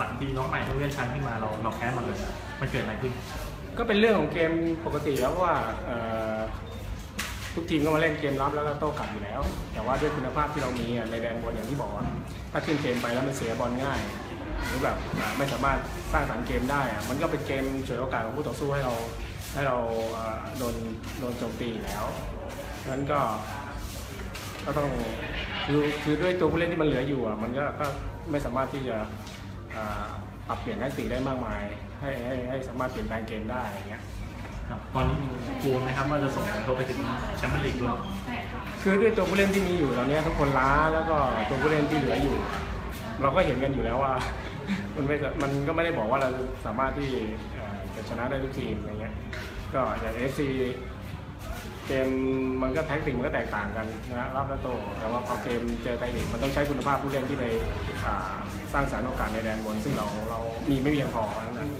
สามทีน้องใหม่ต้องเลื่อนชั้นขึ้นมาเราเราแพ้หมันเลยมันเกิดอะไรขึ้น ก็เป็นเรื่องของเกมปกติแล้วว่าทุกทีมก็มาเล่นเกมรับแล้วก็โต้กลับอยู่แล้ว แต่ว่าด้วยคุณภาพที่เรามีในแดนบนอย่างที่บอกถ้าขึ้นเกมไปแล้วมันเสียบอลง่าย หรือแบบไม่สามารถสร้างสรรค์เกมได้มันก็เป็นเกมฉวยโอกาสของผู้ต่อสู้ให้เราให้เราโดนโดนโจมตีแล้วนั้นก็ก็ต้องคือคือด้วยตัวผู้เล่นที่มันเหลืออยู่อะมันก็ก็ไม่สามารถที่จะ ปรับเปลี่ยนแทคติกได้มากมาย ให้ให้ให้สามารถเปลี่ยนแปลงเกมได้อย่างเงี้ยครับตอนนี้กลัวไหมครับว่าจะส่งผลกระทบไปถึงแชมเปี้ยนลีกด้วยคือด้วยตัวผู้เล่นที่มีอยู่ตอนเนี้ยทุกคนล้าแล้วก็ตัวผู้เล่นที่เหลืออยู่ เราก็เห็นกันอยู่แล้วว่า มันไม่มันก็ไม่ได้บอกว่าเราสามารถที่เอ่อจะชนะได้ทุกทีมอะไรเงี้ยก็อย่างเอฟซี เกมมันก็แท็กติกมันก็แตกต่างกันนะรับและโตแต่ว่าพอเกมเจอไทยลีกมันต้องใช้คุณภาพผู้เล่นที่ไปอ่าสร้างสรรค์โอกาสในแดนบน ซึ่งเราเรามีไม่เพียงพอทั้งนั้น